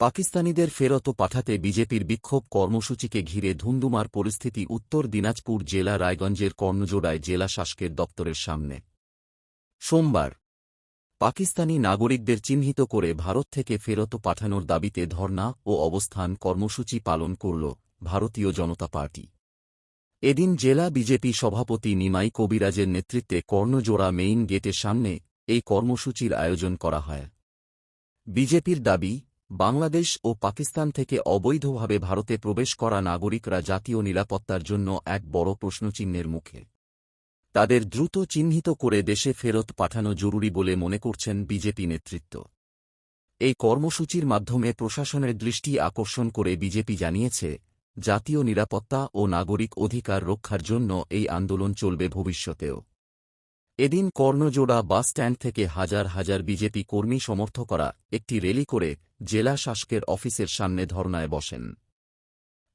পাকিস্তানিদের ফেরত পাঠাতে বিজেপির বিক্ষোভ কর্মসূচিকে ঘিরে ধুন্দুমার পরিস্থিতি উত্তর দিনাজপুর জেলা রায়গঞ্জের কর্ণজোড়ায় জেলা শাসকের দপ্তরের সামনে। সোমবার, পাকিস্তানি নাগরিকদের চিহ্নিত করে ভারত থেকে ফেরত পাঠানোর দাবিতে ধর্না ও অবস্থান কর্মসূচি পালন করল ভারতীয় জনতা পার্টি। এদিন জেলা বিজেপি সভাপতি নিমাই কবিরাজের নেতৃত্বে কর্ণজোড়া মেইন গেটের সামনে এই কর্মসূচির আয়োজন করা হয়। বিজেপির দাবি বাংলাদেশ ও পাকিস্তান থেকে অবৈধভাবে ভারতে প্রবেশ করা নাগরিকরা জাতীয় নিরাপত্তার জন্য এক বড় প্রশ্নচিহ্নের মুখে। তাদের দ্রুত চিহ্নিত করে দেশে ফেরত পাঠানো জরুরি বলে মনে করছেন বিজেপি নেতৃত্ব। এই কর্মসূচির মাধ্যমে প্রশাসনের দৃষ্টি আকর্ষণ করে বিজেপি জানিয়েছে, জাতীয় নিরাপত্তা ও নাগরিক অধিকার রক্ষার জন্য এই আন্দোলন চলবে ভবিষ্যতেও। এদিন কর্ণজোড়া বাসস্ট্যান্ড থেকে হাজার হাজার বিজেপি কর্মী সমর্থকরা একটি রেলি করে জেলা শাসকের অফিসের সামনে ধর্নায় বসেন।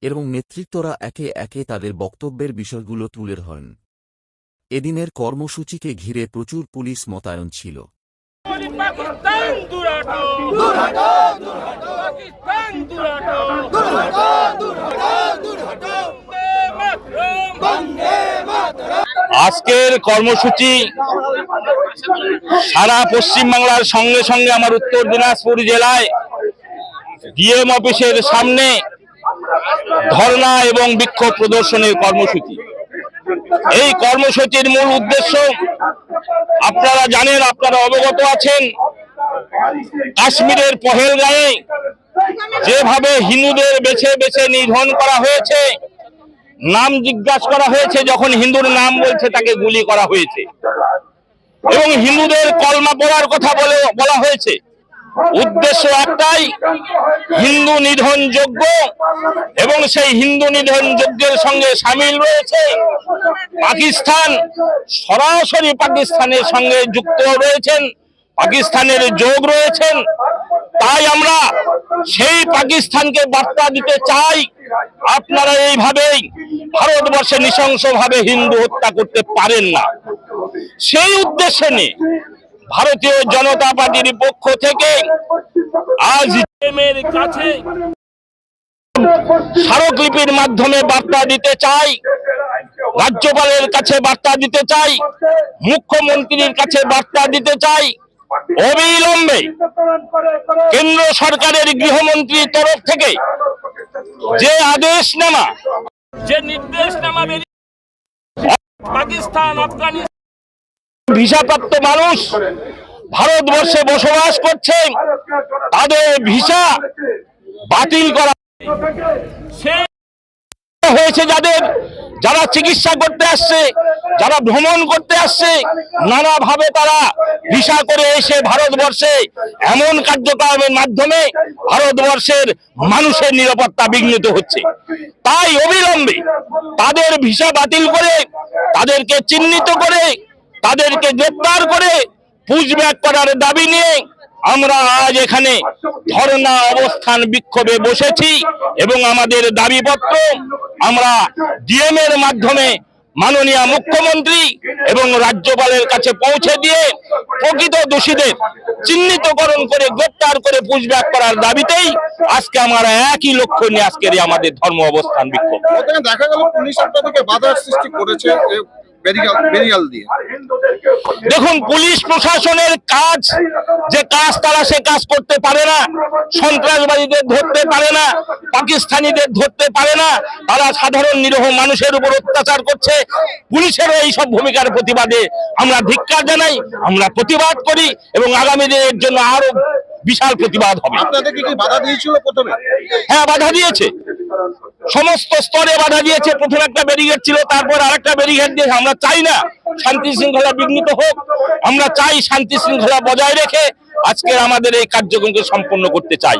এবং নেতৃত্বরা একে একে তাদের বক্তব্যের বিষয়গুলো তুলে ধরেন। এদিনের কর্মসূচিকে ঘিরে প্রচুর পুলিশ মোতায়েন ছিল। আজকের কর্মসূচি সারা পশ্চিমবাংলার সঙ্গে সঙ্গে আমার উত্তর দিনাজপুর জেলায় ডিএম অফিসের সামনে ধর্ণা এবং বিক্ষোভ প্রদর্শনের কর্মসূচি। এই কর্মসূচির মূল উদ্দেশ্য, আপনারা জানেন, আপনারা অবগত আছেন, কাশ্মীরের পহেলগাঁয়ে যেভাবে হিন্দুদের বেছে বেছে নিধন করা হয়েছে, নাম জিজ্ঞাসা করা হয়েছে, যখন হিন্দুর নাম বলছে তাকে গুলি করা হয়েছে। এবং হিন্দুদের কলমা পড়ার কথা বলে বলা হয়েছে উদ্দেশ্য একটাই, হিন্দু নিধন যোগ্য এবং সেই হিন্দু নিধন যজ্ঞের সঙ্গে সামিল রয়েছে পাকিস্তান। সরাসরি পাকিস্তানের সঙ্গে যুক্ত রয়েছেন, পাকিস্তানের যোগ রয়েছেন। তাই আমরা সেই পাকিস্তানকে বার্তা দিতে চাই, আপনারা এইভাবেই ভারতবর্ষে নৃশংসভাবে হিন্দু হত্যা করতে পারেন না। সেই উদ্দেশ্যে নিয়ে ভারতীয় জনতা পার্টির পক্ষ থেকে আজ কাছে স্মারকলিপির মাধ্যমে বার্তা দিতে চাই রাজ্যপালের কাছে বার্তা দিতে চাই মুখ্যমন্ত্রীর কাছে বার্তা দিতে চাই অবিলম্বে কেন্দ্র সরকারের গৃহমন্ত্রীর তরফ থেকে যে আদেশনামা যে নির্দেশনামা পাকিস্তান আফগানিস্তান ভিসাপ্রাপ্ত মানুষ ভারতবর্ষে বসবাস করছে তাদের ভিসা বাতিল করা হয়েছে যাদের যারা চিকিৎসা করতে আসছে যারা ভ্রমণ করতে আসছে নানাভাবে তারা ভিসা করে এসে ভারতবর্ষে এমন কার্যক্রমের মাধ্যমে ভারতবর্ষের মানুষের নিরাপত্তা বিঘ্নিত হচ্ছে। তাই অবিলম্বে তাদের ভিসা বাতিল করে তাদেরকে চিহ্নিত করে তাদেরকে গ্রেপ্তার করে পুষব্যাক করার দাবি নিয়ে আমরা আজ এখানে ধর্ণা অবস্থান বিক্ষোভে বসেছি এবং আমাদের দাবিপত্র আমরা ডিএম এর মাধ্যমে মাননীয় মুখ্যমন্ত্রী এবং রাজ্যপালের কাছে পৌঁছে দিয়ে প্রকৃত দোষীদের চিহ্নিতকরণ করে গ্রেপ্তার করে পুষব্যাক করার দাবিতেই আজকে আমরা একই লক্ষ্য নিয়ে আজকের আমাদের ধর্ম অবস্থান বিক্ষোভ। দেখা গেল পুলিশ আপনাদেরকে বাধার সৃষ্টি করেছে বেরিয়াল বেরিয়াল দিয়ে। দেখুন পুলিশ প্রশাসনের কাজ যে কাজ তারা সে কাজ করতে পারে না। সন্ত্রাসবাদীদের ধরতে পারে না। পাকিস্তানিদের ধরতে পারে না। তারা সাধারণ নিরহ মানুষের উপর অত্যাচার করছে। পুলিশেরও এই সব ভূমিকার প্রতিবাদে আমরা ধিক্কার জানাই আমরা প্রতিবাদ করি এবং আগামী দিনের জন্য আরও বিশাল প্রতিবাদ হবে। আপনাদেরকে কি বাধা দিয়েছিল প্রথমে? হ্যাঁ বাধা দিয়েছে। সমস্ত স্তরে বাধা দিয়েছে। প্রথম একটা ব্যারিগেট ছিল, তারপর আরেকটা ব্যারিগেট দিয়েছে আমরা চাই না শান্তি শৃঙ্খলা বিঘ্নিত হোক। আমরা চাই শান্তি শৃঙ্খলা বজায় রেখে আজকের আমাদের এই কার্যক্রমকে সম্পন্ন করতে চাই।